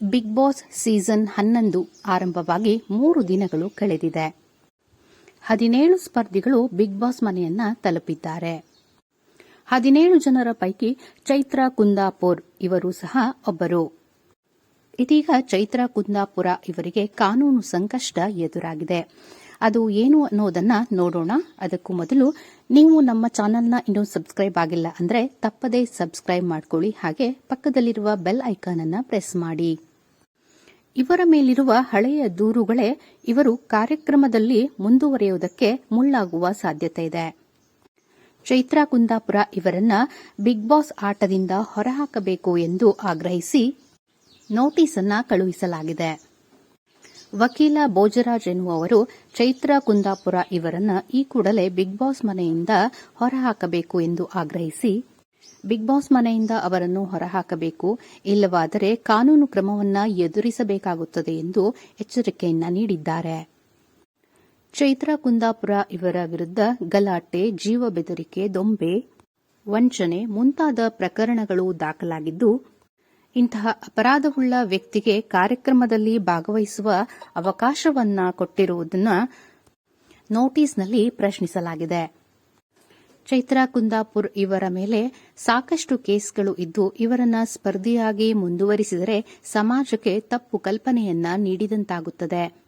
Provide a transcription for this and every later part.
Big boss season ಹನ್ನೊಂದು ಆರಂಭವಾಗಿ ಮೂರು ದಿನಗಳು ಕಳೆದಿದೆ. ಹದಿನೇಳು ಸ್ಪರ್ಧಿಗಳು ಬಿಗ್ ಬಾಸ್ ಮನೆಯನ್ನ ತಲುಪಿದ್ದಾರೆ. ಹದಿನೇಳು ಜನರ ಪೈಕಿ ಚೈತ್ರ ಕುಂದಾಪುರ್ ಇವರು ಸಹ ಒಬ್ಬರು. ಇದೀಗ ಚೈತ್ರ ಕುಂದಾಪುರ ಇವರಿಗೆ ಕಾನೂನು ಸಂಕಷ್ಟ ಎದುರಾಗಿದೆ. ಅದು ಏನು ಅನ್ನೋದನ್ನ ನೋಡೋಣ. ಅದಕ್ಕೂ ಮೊದಲು ನೀವು ನಮ್ಮ ಚಾನೆಲ್ನ ಇನ್ನೂ ಸಬ್ಸ್ಕ್ರೈಬ್ ಆಗಿಲ್ಲ ಅಂದ್ರೆ ತಪ್ಪದೇ ಸಬ್ಸ್ಕ್ರೈಬ್ ಮಾಡ್ಕೊಳ್ಳಿ. ಹಾಗೆ ಪಕ್ಕದಲ್ಲಿರುವ ಬೆಲ್ ಐಕಾನ್ ಅನ್ನ ಪ್ರೆಸ್ ಮಾಡಿ. ಇವರ ಮೇಲಿರುವ ಹಳೆಯ ದೂರುಗಳೇ ಇವರು ಕಾರ್ಯಕ್ರಮದಲ್ಲಿ ಮುಂದುವರೆಯುವುದಕ್ಕೆ ಮುಳ್ಳಾಗುವ ಸಾಧ್ಯತೆ ಇದೆ. ಚೈತ್ರಾ ಕುಂದಾಪುರ ಇವರನ್ನ ಬಿಗ್ ಬಾಸ್ ಆಟದಿಂದ ಹೊರಹಾಕಬೇಕು ಎಂದು ಆಗ್ರಹಿಸಿ ನೋಟಿಸ್ ಅನ್ನ ಕಳುಹಿಸಲಾಗಿದೆ. ವಕೀಲ ಬೋಜರಾಜ್ ಎನ್ನುವವರು ಚೈತ್ರ ಕುಂದಾಪುರ ಇವರನ್ನ ಈ ಕೂಡಲೇ ಬಿಗ್ ಬಾಸ್ ಮನೆಯಿಂದ ಹೊರಹಾಕಬೇಕು ಎಂದು ಆಗ್ರಹಿಸಿ ಬಿಗ್ ಬಾಸ್ ಮನೆಯಿಂದ ಅವರನ್ನು ಹೊರಹಾಕಬೇಕು. ಇಲ್ಲವಾದರೆ ಕಾನೂನು ಕ್ರಮವನ್ನ ಎದುರಿಸಬೇಕಾಗುತ್ತದೆ ಎಂದು ಎಚ್ಚರಿಕೆಯನ್ನ ನೀಡಿದ್ದಾರೆ. ಚೈತ್ರ ಕುಂದಾಪುರ ಇವರ ವಿರುದ್ಧ ಗಲಾಟೆ, ಜೀವ ಬೆದರಿಕೆ, ದೊಂಬೆ, ವಂಚನೆ ಮುಂತಾದ ಪ್ರಕರಣಗಳು ದಾಖಲಾಗಿದ್ದು, ಇಂತಹ ಅಪರಾಧವುಳ್ಳ ವ್ಯಕ್ತಿಗೆ ಕಾರ್ಯಕ್ರಮದಲ್ಲಿ ಭಾಗವಹಿಸುವ ಅವಕಾಶವನ್ನ ಕೊಟ್ಟಿರುವುದನ್ನು ನೋಟಿಸ್ನಲ್ಲಿ ಪ್ರಶ್ನಿಸಲಾಗಿದೆ. ಚೈತ್ರಾ ಕುಂದಾಪುರ್ ಇವರ ಮೇಲೆ ಸಾಕಷ್ಟು ಕೇಸ್ಗಳು ಇದ್ದು ಇವರನ್ನ ಸ್ಪರ್ಧಿಯಾಗಿ ಮುಂದುವರಿಸಿದರೆ ಸಮಾಜಕ್ಕೆ ತಪ್ಪು ಕಲ್ಪನೆಯನ್ನ ನೀಡಿದಂತಾಗುತ್ತದೆ.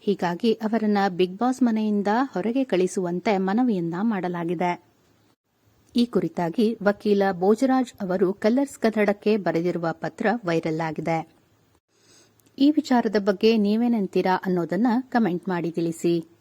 ಹೀಗಾಗಿ ಅವರನ್ನ ಬಿಗ್ ಬಾಸ್ ಮನೆಯಿಂದ ಹೊರಗೆ ಕಳಿಸುವಂತೆ ಮನವಿಯನ್ನ ಮಾಡಲಾಗಿದೆ. ಈ ಕುರಿತಾಗಿ ವಕೀಲ ಬೋಜರಾಜ್ ಅವರು ಕಲ್ಲರ್ಸ್ ಕನ್ನಡಕ್ಕೆ ಬರೆದಿರುವ ಪತ್ರ ವೈರಲ್ ಆಗಿದೆ. ಈ ವಿಚಾರದ ಬಗ್ಗೆ ನೀವೇನಂತೀರಾ ಅನ್ನೋದನ್ನ ಕಮೆಂಟ್ ಮಾಡಿ ತಿಳಿಸಿ.